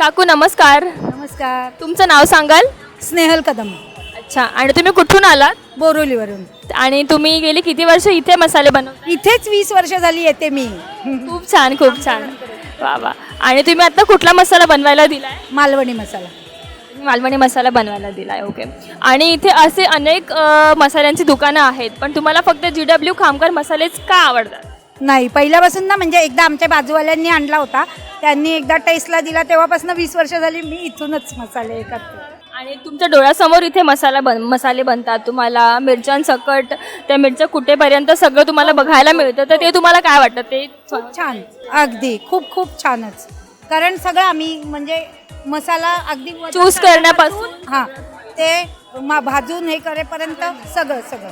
काकू नमस्कार. नमस्कार. तुमचं नाव सांगाल? स्नेहल कदम. अच्छा आणि तुम्ही कुठून आलात? बोरिवलीवरून आणि तुम्ही गेली किती वर्ष इथे मसाले बनवता इथेच वीस वर्ष झाली येते मी. खूप छान खूप छान. वा वा. आणि तुम्ही आता कुठला मसाला बनवायला दिलाय? मालवणी मसाला. मालवणी मसाला बनवायला दिलाय ओके. आणि इथे असे अनेक अ, मसाल्यांची दुकानं आहेत पण तुम्हाला फक्त जी डब्ल्यू खामकर मसालेच का आवडतात? नाही पहिल्यापासून ना म्हणजे एकदा आमच्या बाजूवाल्यांनी आणला होता. त्यांनी एकदा टेस्टला दिला तेव्हापासून वीस वर्ष झाली मी इथूनच मसाले करते. आणि तुमच्या डोळ्यासमोर इथे मसाला बन मसाले बनतात. तुम्हाला मिरच्यांसकट त्या मिरच्या कुठेपर्यंत सगळं तुम्हाला बघायला मिळतं तर ते तुम्हाला काय वाटतं? ते खूप छान अगदी खूप खूप छानच. कारण सगळं आम्ही म्हणजे मसाला अगदी Choose करण्यापासून? हां ते मा- भाजून हे करेपर्यंत सगळं सगळं.